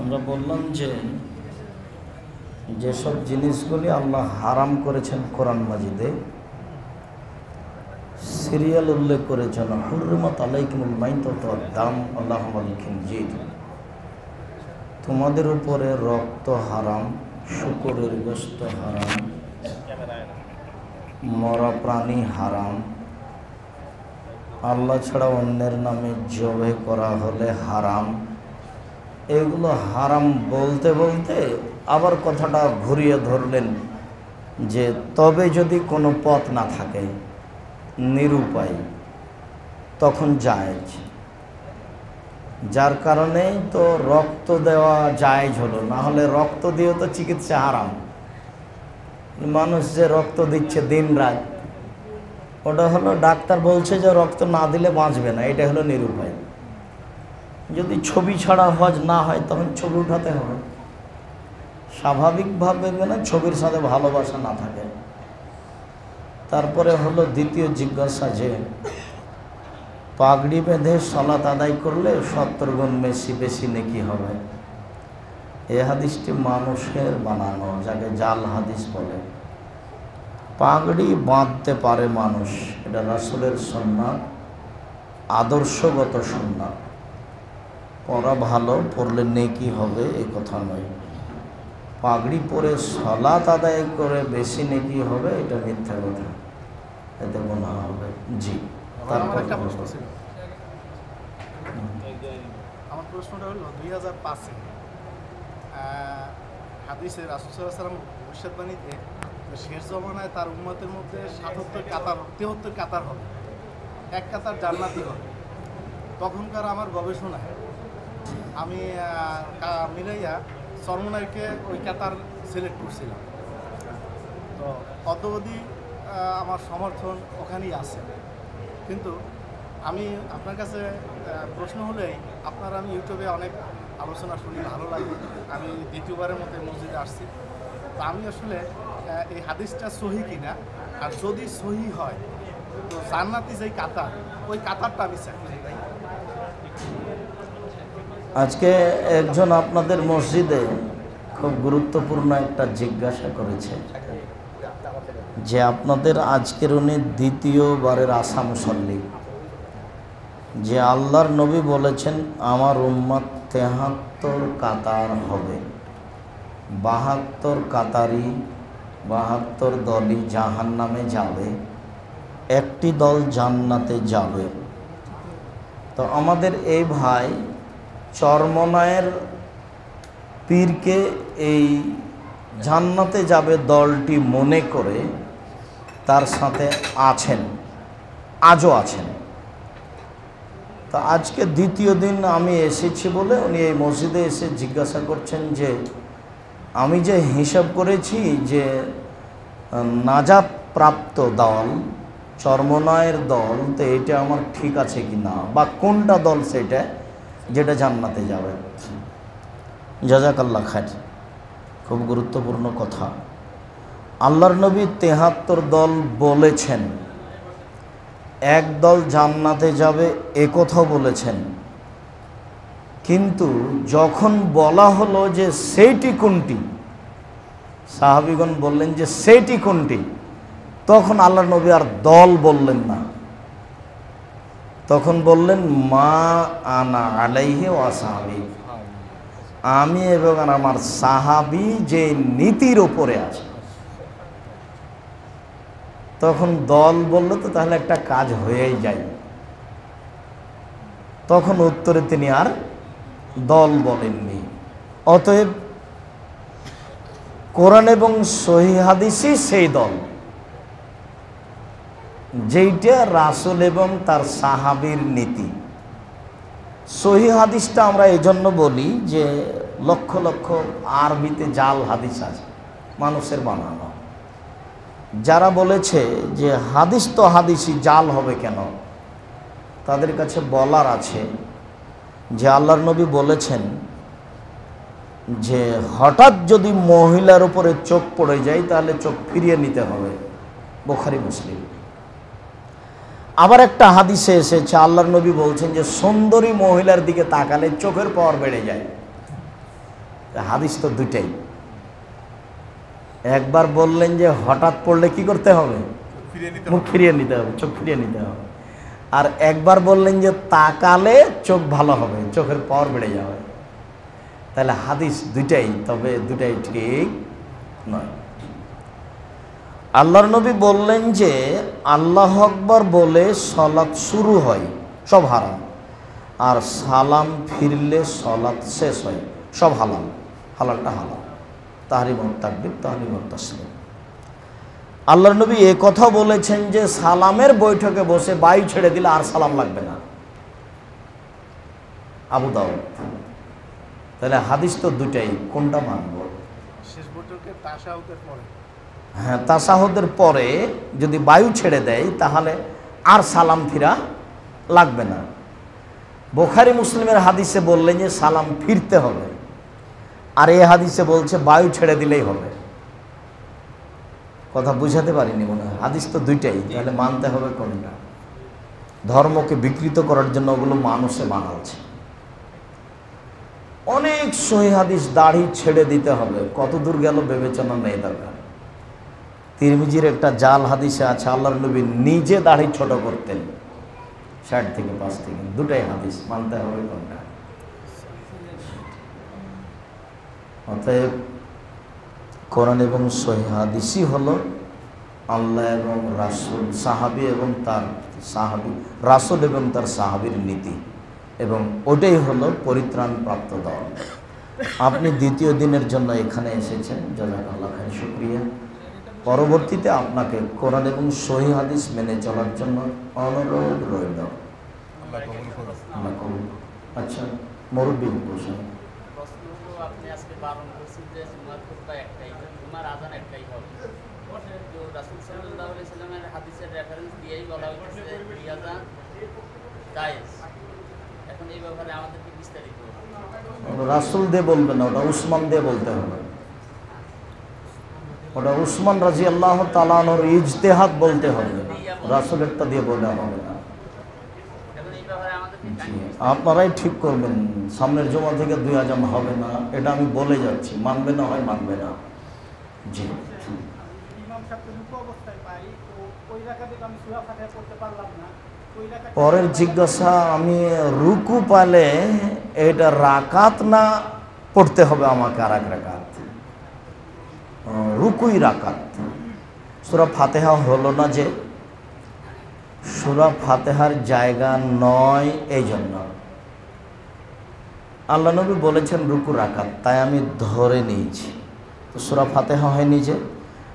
আমরা বললাম যে যেসব জিনিসগুলি আল্লাহ হারাম করেছেন কোরআন মাজিদে, সিরিয়াল উল্লেখ করেছেন হুরমত আলাইকুমুল মাইন তত দাম, আল্লাহ খিনজির তোমাদের উপরে রক্ত হারাম, শুকরের গোস্ত হারাম, মরা প্রাণী হারাম আল্লাহ ছাড়া অন্যের নামে জবে করা হলে হারাম। এগুলো হারাম বলতে বলতে আবার কথাটা ঘুরিয়ে ধরলেন যে তবে যদি কোনো পথ না থাকে, নিরুপায়, তখন জায়েজ। যার কারণে তো রক্ত দেওয়া জায়েজ হলো, না হলে রক্ত দিয়ে তো চিকিৎসা হারাম। মানুষ যে রক্ত দিচ্ছে দিন রাত ওটা হলো ডাক্তার বলছে যে রক্ত না দিলে বাঁচবে না এটা হলো নিরুপায়। যদি ছবি ছাড়া হজ না হয়, তখন ছবি উঠাতে হবে। স্বাভাবিকভাবে মানে ছবির সাথে ভালোবাসা না থাকে। তারপরে হলো দ্বিতীয় জিজ্ঞাসা যে, পাগড়ি বেঁধে সলাত আদায় করলে সত্তর গুণ বেশি বেশি নেকি হবে? এ হাদিসটি মানুষের বানানো, যাকে জাল হাদিস বলে। পাগড়ি বাঁধতে পারে মানুষ। এটা রাসুলের সন্ন্যাত আদর্শগত সন্ন্যাত পরা ভালো পড়লে নেকি হবে এ কথা নয়। পাগড়ি পরে সলাত আদায় করে বেশি নেকি হবে এটা মিথ্যা কথা। এতে মনে হবে। জি তারপর একটা প্রশ্ন ছিল। আমার প্রশ্নটা হলো দুই হাজার পাঁচে হাদিসে রাসুসাল্লাম ভবিষ্যৎবাণীতে শেষ জমানায় তার উন্মতের মধ্যে সাতাত্তর কাতার, তেহত্তর কাতার হবে। এক কাতার জান্নাতি হবে। তখনকার আমার গবেষণায় আমি মিলাইয়া সর্বনাইকে ওই কাতার সিলেক্ট করছিলাম। তো অদ্যবধি আমার সমর্থন ওখানেই আছে। কিন্তু আমি আপনার কাছে প্রশ্ন হলেই আপনার আমি ইউটিউবে অনেক আলোচনা শুনি, ভালো লাগে। আমি দ্বিতীয়বারের মতো মসজিদে আসছি। তো আমি আসলে এই হাদিসটা সহি কিনা? আর যদি সহি হয়, তো জান্নাতি যেই কাতার, ওই কাতারটা আমি চাই আজকে একজন আপনাদের মসজিদে খুব গুরুত্বপূর্ণ একটা জিজ্ঞাসা করেছে যে আপনাদের আজকের উনি দ্বিতীয়বারের আশা মুসল্লি। যে আল্লাহর নবী বলেছেন, আমার উম্মত তেহাত্তর কাতার হবে। বাহাত্তর কাতারি বাহাত্তর দলই জাহান নামে যাবে, একটি দল জান্নাতে যাবে। তো আমাদের এই ভাই চরমনায়ের পীরকে এই জান্নাতে যাবে দলটি মনে করে তার সাথে আছেন, আজও আছেন। তো আজকে দ্বিতীয় দিন আমি এসেছি বলে উনি এই মসজিদে এসে জিজ্ঞাসা করছেন যে আমি যে হিসাব করেছি যে নাজাত প্রাপ্ত দল, চর্মনয়ের দল, তো এটা আমার ঠিক আছে কি না বা কোনটা দল সেটা, যেটা জান্নাতে যাবে? জাজাকাল্লা খায় খুব গুরুত্বপূর্ণ কথা। আল্লাহর নবী তেহাত্তর দল বলেছেন। এক দল জান্নাতে যাবে, এ কথাও বলেছেন। কিন্তু যখন বলা হলো যে সেইটি কোনটি, সাহাবিগণ বললেন যে সেইটি কোনটি, তখন আল্লাহ নবী আর দল বললেন না। তখন বললেন, মা আনা আলাইহে ওয়া সাহাবি, আমি এবং আমার সাহাবি যে নীতির ওপরে আছে। তখন দল বলল, তো তাহলে একটা কাজ হয়েই যায়। তখন উত্তরে তিনি আর দল বলেননি। অতএব কোরআন এবং সহি হাদিসই সেই দল। যেইটা রাসুল এবং তার সাহাবির নীতি। সহি হাদিসটা আমরা এই জন্য বলি যে লক্ষ লক্ষ আরবিতে জাল হাদিস আছে, মানুষের বানানো। যারা বলেছে যে হাদিস তো হাদিসই, জাল হবে কেন? তাদের কাছে বলার আছে যে আল্লাহর নবী বলেছেন যে হঠাৎ যদি মহিলার উপরে চোখ পড়ে যায় তাহলে চোখ ফিরিয়ে নিতে হবে। বোখারি মুসলিম। আবার একটা হাদিসে এসেছে আল্লাহর নবী বলছেন যে সুন্দরী মহিলার দিকে তাকালে চোখের পাওয়ার বেড়ে যায়। হাদিস তো দুইটাই। একবার বললেন যে হঠাৎ পড়লে কি করতে হবে? মুখ ফিরিয়ে নিতে হবে চোখ ফিরিয়ে নিতে হবে। আর একবার বললেন যে তাকালে চোখ ভালো হবে, চোখের পাওয়ার বেড়ে যাবে। তাহলে হাদিস দুইটাই, তবে দুটাই ঠিক নয়। আল্লাহর নবী বললেন যে, আল্লাহ আকবর বলে সলাৎ শুরু হয়, সব হারাম। আর সালাম ফিরলে সলাৎ শেষ হয়, সব হালাল। হালালটা হালাল। তাহারিমত তাকবির, তাহারিমত তাসলিম। আল্লাহর নবী এ কথা বলেছেন যে সালামের বৈঠকে বসে বায়ু ছেড়ে দিলে আর সালাম লাগবে না। আবু দাউদ তাহলে হাদিস তো দুটাই কোনটা মানব? হ্যাঁ তাসাহদের পরে যদি বায়ু ছেড়ে দেয় তাহলে আর সালাম ফিরা লাগবে না। বোখারি মুসলিমের হাদিসে বললেন যে সালাম ফিরতে হবে। আর এ হাদিসে বলছে বায়ু ছেড়ে দিলেই হবে। কথা বুঝাতে পারিনি মনে হয়। হাদিস তো দুইটাই, তাহলে মানতে হবে কোনটা? ধর্মকে বিকৃত করার জন্য ওগুলো মানুষে বানাচ্ছে। অনেক সহি হাদিস দাড়ি ছেড়ে দিতে হবে। কত দূর গেল বিবেচনা নেই দরকার। তিরমিজির একটা জাল হাদিসে আছে, আল্লাহর নবী নিজে দাড়ি ছোট করতেন। ষাট থেকে পাঁচ থেকে, দুটাই হাদিস, মানতে হবে কোনটা? অতএব কোরআন এবং সহি হাদিসই হলো আল্লাহ এবং রাসুল সাহাবি এবং তার সাহাবি রাসুল এবং তার সাহাবির নীতি। এবং ওটাই হলো পরিত্রাণ প্রাপ্ত দল। আপনি দ্বিতীয় দিনের জন্য এখানে এসেছেন। জাজাকাল্লাহ খান শুক্রিয়া। পরবর্তীতে আপনাকে কোরআন এবং সহি হাদিস মেনে চলার জন্য অনুরোধ রইল। আচ্ছা প্রশ্ন হলো আপনি আজকে বারণ করছেন যে একটাই জুমার আজান একটাই হবে। রাসুল এখন এই ব্যাপারে রাসুল দিয়ে বলবেন না, ওটা উসমান দিয়ে বলতে হবে। ওটা উসমান রাজি আল্লাহ তালানোর ইজতেহাদ বলতে হবে। রাসুলেরটা দিয়ে বলে হবে এখন এই ব্যাপারে আমাদেরকে জি, আপনারাই ঠিক করবেন, সামনের জমা থেকে দুই আজান হবে না, এটা আমি বলে যাচ্ছি, মানবে না হয় মানবে না। জি। পরের জিজ্ঞাসা, আমি রুকু পালে এটা রাকাত না পড়তে হবে আমাকে আর এক রাকাত? রুকুই রাকাত। সুরা ফাতেহা হলো না যে সুরা ফাতেহার জায়গা নয় এই জন্য আল্লাহ নবী বলেছেন রুকু রাকাত তাই আমি ধরে নিয়েছি। তো সুরা ফাতেহা হয়নি যে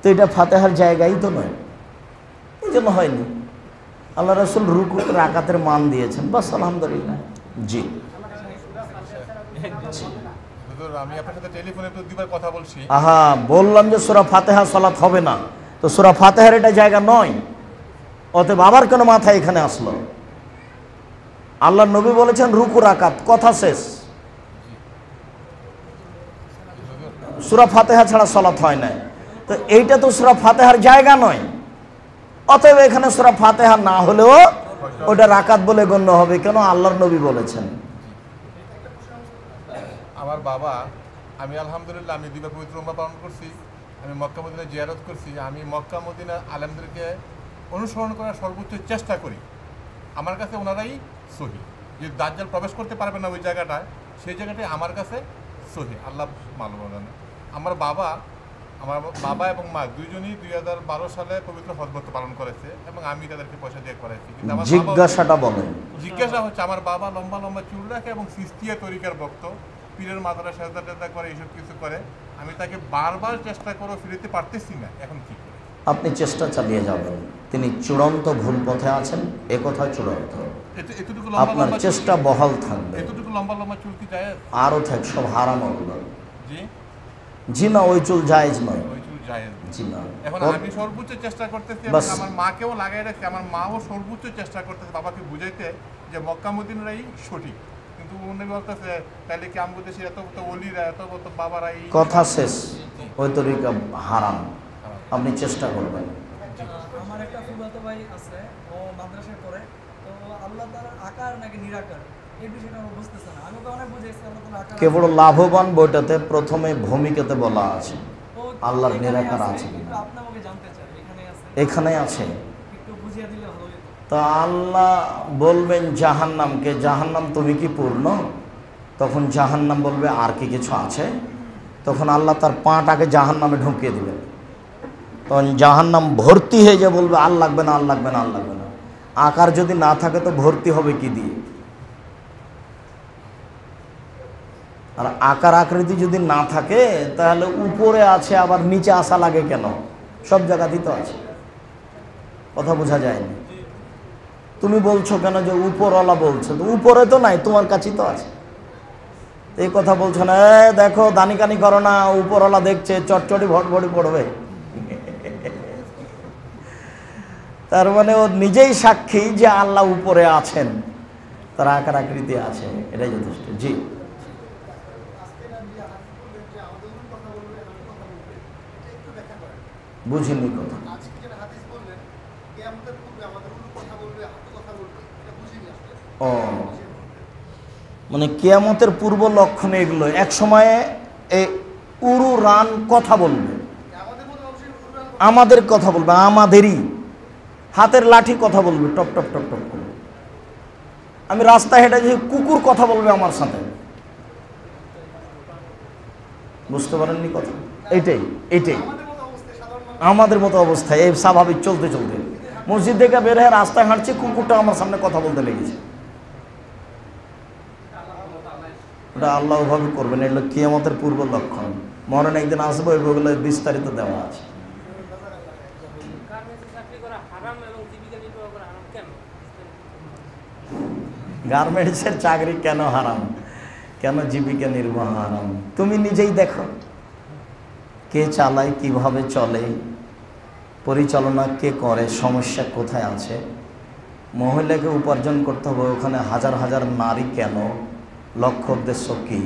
তো এটা ফাতেহার জায়গাই তো নয়। এই জন্য হয়নি। আল্লাহ রসুল রুকু রাকাতের মান দিয়েছেন বাস আলহামদুলিল্লাহ। জি। আহা বললাম যে সুরা ফাতেহা সলাৎ হবে না। তো সুরা ফাতেহার এটা জায়গা নয়। অতএব আবার কেন মাথায় এখানে আসলো। আল্লাহ নবী বলেছেন, রুকু রাকাত, কথা শেষ। সুরা ফাতেহা ছাড়া সলাৎ হয় না তো এইটা তো সুরা ফাতেহার জায়গা নয়। অতএব এখানে সুরা ফাতেহা না হলেও ওটা রাকাত বলে গণ্য হবে কেন? আল্লাহর নবী বলেছেন। আমার বাবা, আমি আলহামদুলিল্লাহ, আমি দুইবার পবিত্র পালন করছি, আমি মক্কা মদিনা জিয়ারত করছি। আমি মক্কা মদিনা আলেমদেরকে অনুসরণ করার সর্বোচ্চ চেষ্টা করি। আমার কাছে ওনারাই সহি। যে দাজ্জাল প্রবেশ করতে পারবে না ওই জায়গাটায় সেই জায়গাটাই আমার কাছে সহি। আল্লাহ মালুম জানে আমার বাবা আমার বাবা এবং মা দুইজনই দুই হাজার বারো সালে পবিত্র হজবত পালন করেছে এবং আমি তাদেরকে পয়সা দিয়ে করেছি কিন্তু আমার জিজ্ঞাসাটা বলেন। জিজ্ঞাসা হচ্ছে আমার বাবা লম্বা লম্বা চুল রাখে এবং সিস্তিয়া তরিকার ভক্ত। পীরের মাথাটা সাজা টাজা করে এইসব কিছু করে। আমি তাকে বারবার চেষ্টা করে ফিরতে পারতেছি না। এখন কি করি? আপনি চেষ্টা চালিয়ে যাবেন। তিনি চূড়ান্ত ভুল পথে আছেন এ কথা চূড়ান্ত। আপনার চেষ্টা বহাল থাকবে। আরও থাক সব হারাম ওগুলো জি? না ওই চুল জায়েজ নয়। ওই চুল যায় জি না। এখন আমি সর্বোচ্চ চেষ্টা করতেছি আমার মাকেও লাগাই রাখছি আমার মাও সর্বোচ্চ চেষ্টা করতেছে বাবাকে বুঝাইতে যে সঠিক। কিন্তু উনি বলতেছে তাহলে কি এত অলিরা এত বাবারা কথা শেষ। ওই তরিকা হারাম। আপনি চেষ্টা করবেন। আমার একটা ফুফাতো ভাই আছে ও মাদ্রাসায় পড়ে তো আল্লাহ তাআলার আকার নাকি নিরাকার? এই বিষয়টা ও বুঝতেছে না। আমি ওকে অনেক বুঝাইছি আল্লাহ তাআলা আকার কে বড় লাভবান বইটাতে প্রথমে ভূমিকাতে বলা আছে আল্লাহর নিরাকার আছে এখানে আছে। তা আল্লাহ বলবেন জাহান্নামকে জাহান্নাম তুমি কি পূর্ণ? তখন জাহান্নাম বলবে আর কি কিছু আছে? তখন আল্লাহ তার পাটাকে জাহান্নামে ঢুকিয়ে দিবেন। তখন জাহান্নাম ভর্তি হয়ে যে বলবে আর লাগবে না আর লাগবে না আর লাগবে না। আকার যদি না থাকে তো ভর্তি হবে কি দিয়ে? আর আকার আকৃতি যদি না থাকে তাহলে উপরে আছে আবার নিচে আসা লাগে কেন? সব জায়গাতেই তো আছে। কথা বোঝা যায়নি। তুমি বলছো কেন যে উপরওয়ালা বলছো? তো উপরে তো নাই তোমার কাছেই তো আছে। এই কথা বলছো না "এ, দেখো দানি কানি করো না উপরওয়ালা দেখছে চটচটি ভটভটি পড়বে। তার মানে ও নিজেই সাক্ষী যে আল্লাহ উপরে আছেন। তার আকার আকৃতি আছে, এটাই যথেষ্ট। জি। বুঝিনি কথা। ও। মানে কেয়ামতের পূর্ব লক্ষণ এগুলো। এক সময়ে এই উরু রান কথা বলবে। আমাদের কথা বলবে, আমাদেরই। হাতের লাঠি কথা বলবে, টপ টপ টপ টপ করবে আমি রাস্তায় হেঁটে যে কুকুর কথা বলবে আমার সাথে। বুঝতে পারেননি কথা? এইটাই এইটাই। আমাদের মতো অবস্থায় এই স্বাভাবিক চলতে চলতে। মসজিদ থেকে বের হয়ে রাস্তায় হাঁটছি, কুকুরটা আমার সামনে কথা বলতে লেগেছে। ওটা আল্লাহ ভাবে করবেন, এগুলো কিয়ামতের পূর্ব লক্ষণ। মরণ একদিন আসব এগুলো বিস্তারিত দেওয়া আছে। গার্মেন্টসের চাকরি কেন হারাম? কেন জীবিকা নির্বাহ হারাম? তুমি নিজেই দেখো। কে চালায়, কীভাবে চলে, পরিচালনা কে করে, সমস্যা কোথায় আছে? মহিলাকে উপার্জন করতে হবে ওখানে হাজার হাজার নারী কেন? লক্ষ্য উদ্দেশ্য কী?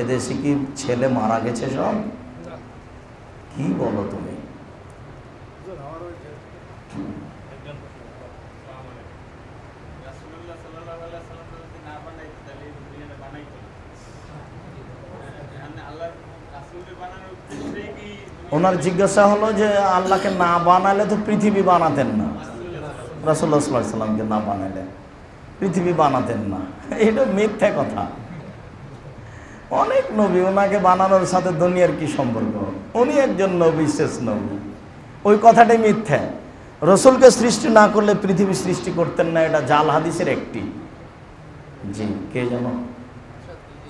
এদেশে কি ছেলে মারা গেছে সব? কি বলো তুমি আমার ওই যে রাসূলুল্লাহ সাল্লাল্লাহু আলাইহি সাল্লাম যদি না বানাইতো তাহলে এই দুনিয়াটা বানাইতো না। মানে আল্লাহর রাসূলের বানানোর উদ্দেশ্যেই কি ওনার জিজ্ঞাসা হলো যে আল্লাহকে না বানালে তো পৃথিবী বানাতেন না। রাসুল্লাহ সাল্লাহ সাল্লামকে না বানালে পৃথিবী বানাতেন না। এটা মিথ্যা কথা। অনেক নবী ওনাকে বানানোর সাথে দুনিয়ার কি সম্পর্ক? উনি একজন নবী, শেষ নবী। ওই কথাটাই মিথ্যা। রসুলকে সৃষ্টি না করলে পৃথিবী সৃষ্টি করতেন না, এটা জাল হাদিসের একটি। জি, কে যেন?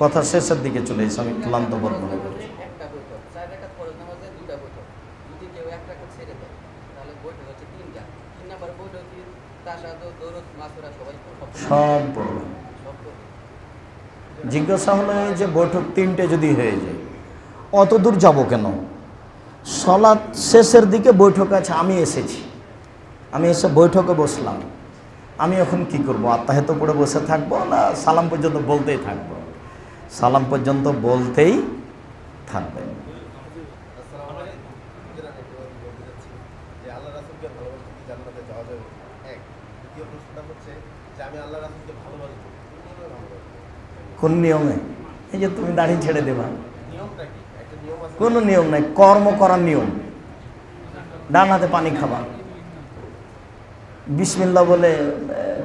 কথা শেষের দিকে চলে এসে আমি ক্লান্ত বোধ মনে করছি একটা বৈঠক চার রেখাত ফরজ নামাজে দুটা বৈঠক যদি কেউ এক রেখাত ছেড়ে দেয় তাহলে বৈঠক হচ্ছে তিনটা তিন নাম্বার বৈঠক কি তাসাদ দৌলত মাসুরা সবাই সব পড়বে জিজ্ঞাসা হলো এই যে বৈঠক তিনটে যদি হয়ে যায়, অত দূর যাব কেন? সলাৎ শেষের দিকে বৈঠক আছে, আমি এসেছি। আমি এসে বৈঠকে বসলাম। আমি এখন কি করব, আত্মাহেত পড়ে বসে থাকব না সালাম পর্যন্ত বলতেই থাকব? সালাম পর্যন্ত বলতেই থাকবে যে আল্লাহ রাসুলকে ভালোবাসতে কি জান্নাতে যাওয়া যাবে এক দ্বিতীয় প্রশ্নটা হচ্ছে যে আমি আল্লাহ রাসুলকে ভালোবাসবো কীভাবে ভালোবাসবো কোন নিয়মে? এই যে তুমি দাড়ি ছেড়ে দেবা। কোনো নিয়ম নাই কর্ম করার নিয়ম। ডান হাতে পানি খাবা। বিসমিল্লা বলে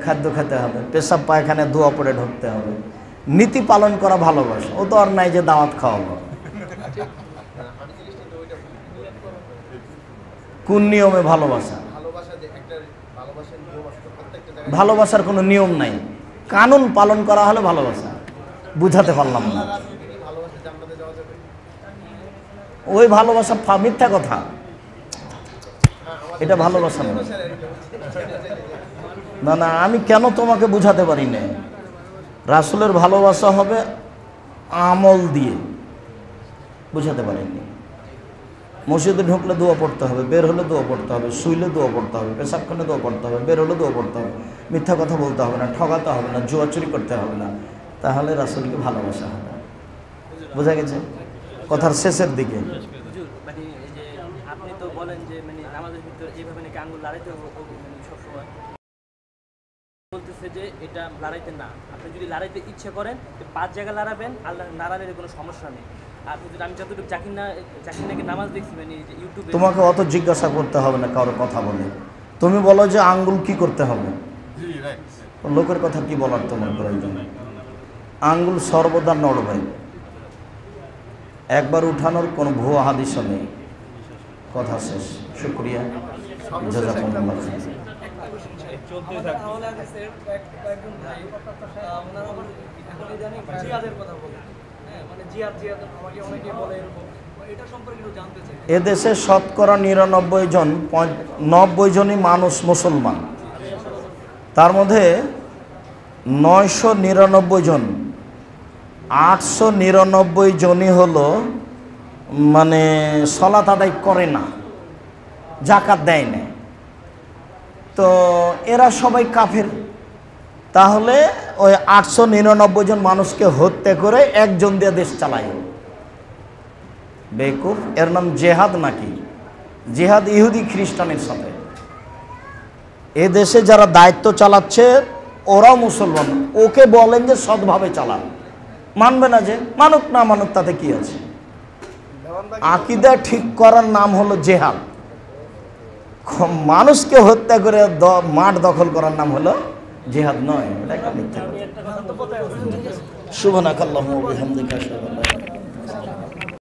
খাদ্য খেতে হবে। পেশাব পায়খানে ধোয়া পড়ে ঢুকতে হবে। নীতি পালন করা ভালোবাসা। ও তো আর নাই যে দাওয়াত খাওয়াবো। তো ওইটা কোন নিয়মে ভালোবাসা ভালোবাসা যে একটা ভালোবাসার নিয়ম আছে তো প্রত্যেকটা জায়গায় ভালোবাসার কোনো নিয়ম নাই। কানুন পালন করা হলে ভালোবাসা। বুঝাতে পারলাম না। ওই ভালোবাসা মিথ্যা কথা। এটা ভালোবাসা না। না না, আমি কেন তোমাকে বুঝাতে পারি না? রাসুলের ভালোবাসা হবে আমল দিয়ে। বুঝাতে পারিনি। মসজিদে ঢুকলে দোয়া পড়তে হবে, বের হলে দোয়া পড়তে হবে, শুইলে দোয়া পড়তে হবে, পেশাবখানে দোয়া পড়তে হবে, বের হলে দোয়া পড়তে হবে, মিথ্যা কথা বলতে হবে না ঠকাতে হবে না জোয়াচুরি করতে হবে না, তাহলে রাসুলকে ভালোবাসা হবে। বোঝা গেছে? কথার শেষের দিকে। মানে আপনি তো বলেন যে মানে আমাদের ভিতরে হবে ও- ও- মানে সবসময় বলতেছে যে এটা লড়াইতে না। আপনি যদি লড়াইতে ইচ্ছে করেন তো পাঁচ জায়গায় লড়াবেন আল্লাহ নাড়ালে কোনো সমস্যা নেই। আর যদি আমি যতটুকু জাকির না জাকির নাকি নামাজ দেখছি মানে যে ইউটিউবে তোমাকে অত জিজ্ঞাসা করতে হবে না কারোর কথা বলে। তুমি বলো যে আঙ্গুল কি করতে হবে। লোকের কথা কি বলার তোমার প্রয়োজন? আঙ্গুল সর্বদা নড়বে। একবার উঠানোর কোনো ভুয়া হাদিসও নেই। কথা শেষ। শুক্রিয়া। আমাদের কয়েক- কয়েকজন ভাই, ওনারা আবার এখন ইদানিং জিহাদের কথা বলে। হ্যাঁ, মানে জিহাদ জিহাদ আমাকে অনেকে বলে এরকম। এদেশে শতকরা নিরানব্বই জন নব্বই জনই মানুষ মুসলমান। তার মধ্যে নয়শো নিরানব্বই জন আটশো নিরানব্বই জনই হলো মানে সলাত আদায় করে না জাকাত দেয় না। তো এরা সবাই কাফের। তাহলে ওই আটশো নিরানব্বই জন মানুষকে হত্যা করে একজন দিয়ে দেশ চালায়। বেকুফ, এর নাম জেহাদ নাকি? জেহাদ ইহুদি খ্রিস্টানের সাথে। এ দেশে যারা দায়িত্ব চালাচ্ছে, ওরাও মুসলমান। ওকে বলেন যে সৎভাবে চালান। মানবে না যে, মানুক না মানুক, তাতে কি আছে? আকিদা ঠিক করার নাম হলো জেহাদ। মানুষকে হত্যা করে মাঠ দখল করার নাম হলো জেহাদ নয় শুভ না কাল্লাহ কথা।